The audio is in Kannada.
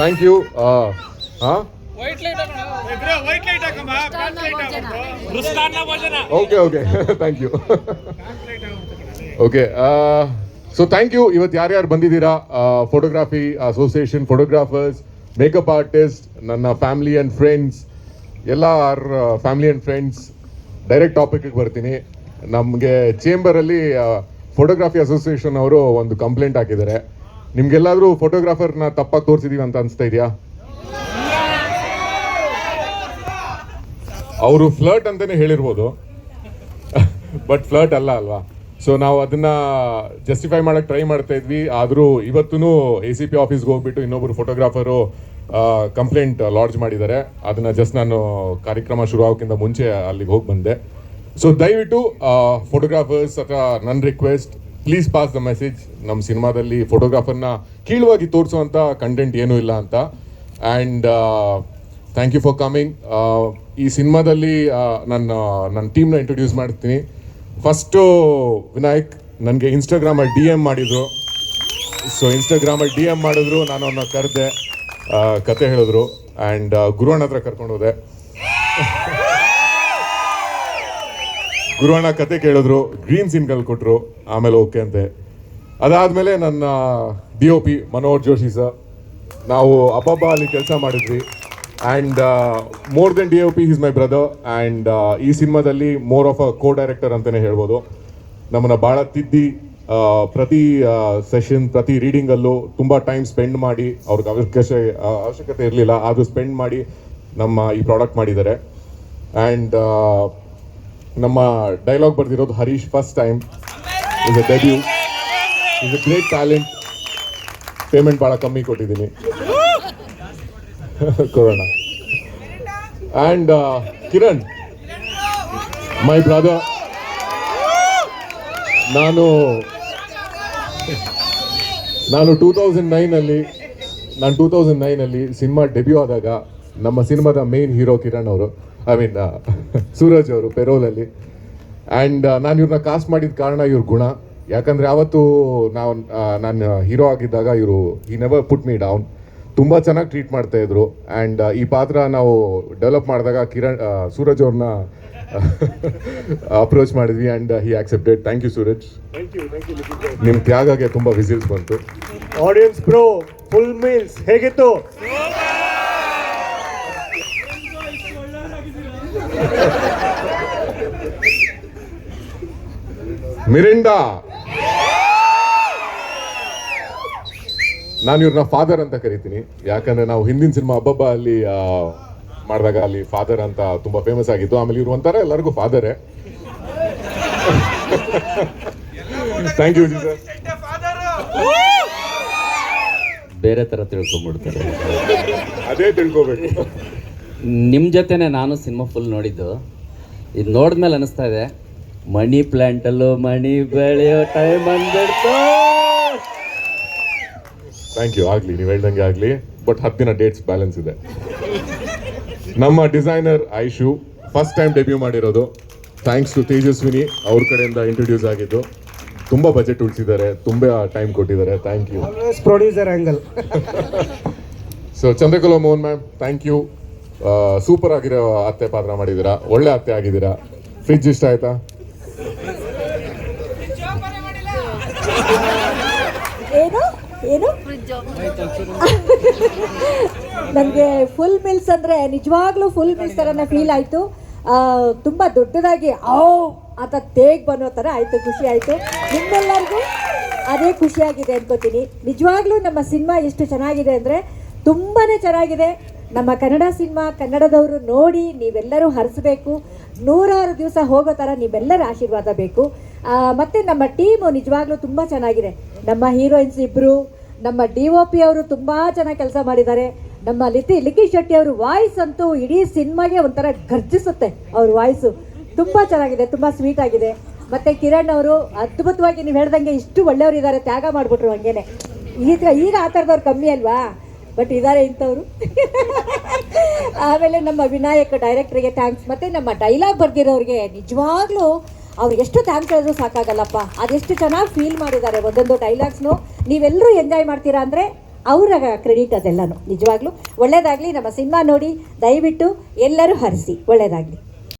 ಥ್ಯಾಂಕ್ ಯು ಹಾಂ okay okay thank you okay so thank you ಇವತ್ತು ಯಾರ್ಯಾರು ಬಂದಿದ್ದೀರಾ? Photography association photographers makeup artist ನನ್ನ ಫ್ಯಾಮಿಲಿ ಆ್ಯಂಡ್ ಫ್ರೆಂಡ್ಸ್ ಎಲ್ಲ ಫ್ಯಾಮಿಲಿ ಆ್ಯಂಡ್ ಫ್ರೆಂಡ್ಸ್ ಡೈರೆಕ್ಟ್ ಟಾಪಿಕ್ಗೆ ಬರ್ತೀನಿ. ನಮಗೆ ಚೇಂಬರಲ್ಲಿ ಫೋಟೋಗ್ರಾಫಿ ಅಸೋಸಿಯೇಷನ್ ಅವರು ಒಂದು ಕಂಪ್ಲೇಂಟ್ ಹಾಕಿದ್ದಾರೆ. ನಿಮ್ಗೆಲ್ಲಾದ್ರೂ ಫೋಟೋಗ್ರಾಫರ್ನ ತಪ್ಪಾಗಿ ತೋರಿಸಿದೀವಿ ಅಂತ ಅನಿಸ್ತಾ ಇದೆಯಾ? ಅವರು ಫ್ಲರ್ಟ್ ಅಂತಲೇ ಹೇಳಿರ್ಬೋದು. ಬಟ್ ಫ್ಲರ್ಟ್ ಅಲ್ಲ ಅಲ್ವಾ? ಸೊ ನಾವು ಅದನ್ನ ಜಸ್ಟಿಫೈ ಮಾಡಕ್ ಟ್ರೈ ಮಾಡ್ತಾ ಇದ್ವಿ. ಆದರೂ ಇವತ್ತೂ ಎ ಸಿ ಪಿ ಆಫೀಸ್ಗೆ ಹೋಗ್ಬಿಟ್ಟು ಇನ್ನೊಬ್ಬರು ಫೋಟೋಗ್ರಾಫರು ಕಂಪ್ಲೇಂಟ್ ಲಾಡ್ಜ್ ಮಾಡಿದ್ದಾರೆ. ಅದನ್ನ ಜಸ್ಟ್ ನಾನು ಕಾರ್ಯಕ್ರಮ ಶುರು ಆಗೋಕ್ಕಿಂತ ಮುಂಚೆ ಅಲ್ಲಿಗೆ ಹೋಗಿ ಬಂದೆ. ಸೊ ದಯವಿಟ್ಟು ಫೋಟೋಗ್ರಾಫರ್ಸ್ ಅಥವಾ ನನ್ನ request please pass the message ನಮ್ಮ ಸಿನಿಮಾದಲ್ಲಿ ಫೋಟೋಗ್ರಾಫರ್ನ ಕೀಳುವಾಗಿ ತೋರಿಸುವಂಥ ಕಂಟೆಂಟ್ ಏನೂ ಇಲ್ಲ ಅಂತ. And thank you for coming ಈ ಸಿನಿಮಾದಲ್ಲಿ ನನ್ನ ನನ್ನ ಟೀಮ್ನ ಇಂಟ್ರೊಡ್ಯೂಸ್ ಮಾಡ್ತೀನಿ. ಫಸ್ಟು ವಿನಾಯಕ್ ನನಗೆ ಇನ್ಸ್ಟಾಗ್ರಾಮಲ್ಲಿ ಡಿ ಎಂ ಮಾಡಿದರು. ಸೊ ಇನ್ಸ್ಟಾಗ್ರಾಮಲ್ಲಿ ಡಿ ಎಂ ಮಾಡಿದ್ರು, ನಾನು ಅವನ್ನ ಕರೆದೆ ಕತೆ ಹೇಳಿದ್ರು. ಆ್ಯಂಡ್ ಗುರುವಣ್ಣ ಹತ್ರ ಕರ್ಕೊಂಡು ಹೋದೆ. ಗುರುವಣ್ಣ ಕತೆ ಕೇಳಿದ್ರು ಗ್ರೀನ್ ಸೀನ್ಗಳು ಕೊಟ್ಟರು ಆಮೇಲೆ ಓಕೆ ಅಂತೆ. ಅದಾದಮೇಲೆ ನನ್ನ D O P Manohar Joshi sir ನಾವು ಅಬ್ಬಬ್ಬ ಅಲ್ಲಿ ಕೆಲಸ ಮಾಡಿದ್ವಿ. And more then D O P is my brother and ಈ ಸಿನಿಮಾದಲ್ಲಿ more of a co director ಅಂತಲೇ ಹೇಳ್ಬೋದು. ನಮ್ಮನ್ನು ಭಾಳ ತಿದ್ದಿ ಪ್ರತಿ ಸೆಷನ್ ಪ್ರತಿ ರೀಡಿಂಗಲ್ಲೂ ತುಂಬ ಟೈಮ್ ಸ್ಪೆಂಡ್ ಮಾಡಿ, ಅವ್ರಿಗೆ ಅವಕಾಶ ಅವಶ್ಯಕತೆ ಇರಲಿಲ್ಲ, ಆದರೂ ಸ್ಪೆಂಡ್ ಮಾಡಿ ನಮ್ಮ ಈ ಪ್ರಾಡಕ್ಟ್ ಮಾಡಿದ್ದಾರೆ. ಆ್ಯಂಡ್ ನಮ್ಮ dialogue ಬರ್ದಿರೋದು Harish first time is a debut is a great talent payment ಭಾಳ ಕಮ್ಮಿ ಕೊಟ್ಟಿದ್ದೀನಿ. ಕೊರೋಣ ಆ್ಯಂಡ್ ಕಿರಣ್ ಮೈ ಬ್ರದರ್ ನಾನು ನಾನು ಟೂ ತೌಸಂಡ್ ನೈನಲ್ಲಿ ನಾನು ಟೂ ತೌಸಂಡ್ ನೈನಲ್ಲಿ ಸಿನಿಮಾ ಡೆಬ್ಯೂ ಆದಾಗ ನಮ್ಮ ಸಿನಿಮಾದ ಮೇನ್ ಹೀರೋ ಕಿರಣ್ ಅವರು. ಐ ಮೀನ್ ಸೂರಜ್ ಅವರು ಪೆರೋಲಲ್ಲಿ. ಆ್ಯಂಡ್ ನಾನು ಇವ್ರನ್ನ ಕಾಸ್ಟ್ ಮಾಡಿದ ಕಾರಣ ಇವ್ರ ಗುಣ. ಯಾಕಂದರೆ ಯಾವತ್ತು ನಾವು ನಾನು ಹೀರೋ ಆಗಿದ್ದಾಗ ಇವರು ಈ ನೆವರ್ ಪುಟ್ ಮೀ ಡೌನ್ ತುಂಬ ಚೆನ್ನಾಗಿ ಟ್ರೀಟ್ ಮಾಡ್ತಾ ಇದ್ರು. ಆ್ಯಂಡ್ ಈ ಪಾತ್ರ ನಾವು ಡೆವಲಪ್ ಮಾಡಿದಾಗ ಕಿರಣ್ ಸೂರಜ್ ಅವ್ರನ್ನ ಅಪ್ರೋಚ್ ಮಾಡಿದ್ವಿ and he accepted thank you Suraj. ನಿಮ್ಮ ತ್ಯಾಗಕ್ಕೆ ತುಂಬ ವಿಸಿಲ್ಸ್ ಬಂತು. ಆಡಿಯನ್ಸ್ ಬ್ರೋ ಫುಲ್ ಮೀಲ್ಸ್ ಹೇಗಿತ್ತು? ಮಿರಿಂಡಾ! ನಾನು ಇವ್ರನ್ನ ಫಾದರ್ ಅಂತ ಕರಿತೀನಿ. ಯಾಕಂದ್ರೆ ನಾವು ಹಿಂದಿನ ಸಿನಿಮಾ ಹಬ್ಬಬ್ಬ ಅಲ್ಲಿ ಮಾಡಿದಾಗ ಅಲ್ಲಿ ಫಾದರ್ ಅಂತ ತುಂಬಾ ಫೇಮಸ್ ಆಗಿತ್ತು ಆಮೇಲೆ ಇವ್ರು ಒಂಥರ ಎಲ್ಲರಿಗೂ ಫಾದರೇ ಥ್ಯಾಂಕ್ ಯು ಸರ್ ಬೇರೆ ಥರ ತಿಳ್ಕೊಂಬಿಡ್ತಾರೆ ಅದೇ ತಿಳ್ಕೊಬೇಕು. ನಿಮ್ಮ ಜೊತೆನೆ ನಾನು ಸಿನಿಮಾ ಫುಲ್ ನೋಡಿದ್ದು. ಇದು ನೋಡಿದ್ಮೇಲೆ ಅನಿಸ್ತಾ ಇದೆ ಮನಿ ಪ್ಲ್ಯಾಂಟಲ್ಲೂ ಮಣಿ ಬೆಳೆಯೋ ಟೈಮ್ ಬಂದ್ಬಿಡ್ತು. ಥ್ಯಾಂಕ್ ಯು ಆಗಲಿ ನೀವು ಹೇಳ್ದಂಗೆ ಆಗಲಿ ಬಟ್ ಹತ್ತು ದಿನ ಡೇಟ್ಸ್ ಬ್ಯಾಲೆನ್ಸ್ ಇದೆ. ನಮ್ಮ designer Aishu first time debut ಮಾಡಿರೋದು. ಥ್ಯಾಂಕ್ಸ್ ಟು ತೇಜಸ್ವಿನಿ ಅವ್ರ ಕಡೆಯಿಂದ ಇಂಟ್ರೊಡ್ಯೂಸ್ ಆಗಿದ್ದು. ತುಂಬ ಬಜೆಟ್ ಉಳಿಸಿದ್ದಾರೆ ತುಂಬ ಟೈಮ್ ಕೊಟ್ಟಿದ್ದಾರೆ. Thank you producer angle so Chandrakala Mohan ma'am thank you super ಆಗಿರೋ ಅತ್ತೆ ಪಾತ್ರ ಮಾಡಿದ್ದೀರಾ? ಒಳ್ಳೆ ಅತ್ತೆ ಆಗಿದ್ದೀರಾ? ಫ್ರಿಜ್ ಇಷ್ಟ ಆಯ್ತಾ? ಏನು? ಏನು? ನನಗೆ ಫುಲ್ ಮಿಲ್ಸ್ ಅಂದರೆ ನಿಜವಾಗ್ಲೂ ಫುಲ್ ಮಿಲ್ಸ್ ಥರನೇ ಫೀಲ್ ಆಯಿತು. ತುಂಬ ದೊಡ್ಡದಾಗಿ ಓ ಅಂತ ತೇಗ್ ಬನ್ನೋ ಥರ ಆಯಿತು, ಖುಷಿ ಆಯಿತು. ನಿಮ್ಮೆಲ್ಲರಿಗೂ ಅದೇ ಖುಷಿಯಾಗಿದೆ ಅನ್ಕೋತೀನಿ. ನಿಜವಾಗ್ಲೂ ನಮ್ಮ ಸಿನಿಮಾ ಎಷ್ಟು ಚೆನ್ನಾಗಿದೆ ಅಂದರೆ ತುಂಬಾ ಚೆನ್ನಾಗಿದೆ. ನಮ್ಮ ಕನ್ನಡ ಸಿನಿಮಾ ಕನ್ನಡದವರು ನೋಡಿ ನೀವೆಲ್ಲರೂ ಹರಿಸ್ಬೇಕು. ನೂರಾರು ದಿವಸ ಹೋಗೋ ಥರ ನೀವೆಲ್ಲರ ಆಶೀರ್ವಾದ ಬೇಕು. ಮತ್ತೆ ನಮ್ಮ ಟೀಮು ನಿಜವಾಗ್ಲೂ ತುಂಬ ಚೆನ್ನಾಗಿದೆ. ನಮ್ಮ ಹೀರೋಯಿನ್ಸ್ ಇಬ್ಬರು ನಮ್ಮ ಡಿ ಒ ಪಿ ಅವರು ತುಂಬ ಚೆನ್ನಾಗಿ ಕೆಲಸ ಮಾಡಿದ್ದಾರೆ. ನಮ್ಮ ಲಿತಿ ಲಿಖಿ ಶೆಟ್ಟಿ ಅವರು ವಾಯ್ಸ್ ಅಂತೂ ಇಡೀ ಸಿನಿಮಾಗೆ ಒಂಥರ ಗರ್ಜಿಸುತ್ತೆ ಅವ್ರ ವಾಯ್ಸು. ತುಂಬ ಚೆನ್ನಾಗಿದೆ, ತುಂಬ ಸ್ವೀಟ್ ಆಗಿದೆ. ಮತ್ತೆ ಕಿರಣ್ ಅವರು, ಅದ್ಭುತವಾಗಿ ನೀವು ಹೇಳ್ದಂಗೆ ಇಷ್ಟು ಒಳ್ಳೆಯವರು ಇದ್ದಾರೆ ತ್ಯಾಗ ಮಾಡಿಬಿಟ್ರು ಹಂಗೇನೆ. ಈಗ ಈಗ ಆ ಥರದವ್ರು ಕಮ್ಮಿ ಅಲ್ವಾ? ಬಟ್ ಇದ್ದಾರೆ ಇಂಥವ್ರು. ಆಮೇಲೆ ನಮ್ಮ ವಿನಾಯಕ ಡೈರೆಕ್ಟ್ರಿಗೆ ಥ್ಯಾಂಕ್ಸ್ ಮತ್ತೆ ನಮ್ಮ ಡೈಲಾಗ್ ಬರೆದಿರೋರಿಗೆ ನಿಜವಾಗ್ಲೂ ಅವ್ರಿಗೆ ಎಷ್ಟು ಥ್ಯಾಂಕ್ಸ್ ಹೇಳಿದ್ರು ಸಾಕಾಗಲ್ಲಪ್ಪ. ಅದೆಷ್ಟು ಚೆನ್ನಾಗಿ ಫೀಲ್ ಮಾಡಿದ್ದಾರೆ ಒಂದೊಂದು ಡೈಲಾಗ್ಸ್ನು ನೀವೆಲ್ಲರೂ ಎಂಜಾಯ್ ಮಾಡ್ತೀರಾ ಅಂದರೆ ಅವರ ಕ್ರೆಡಿಟ್ ಅದೆಲ್ಲನೂ. ನಿಜವಾಗ್ಲೂ ಒಳ್ಳೆಯದಾಗಲಿ ನಮ್ಮ ಸಿನಿಮಾ ನೋಡಿ ದಯವಿಟ್ಟು ಎಲ್ಲರೂ ಹರಿಸಿ. ಒಳ್ಳೇದಾಗಲಿ.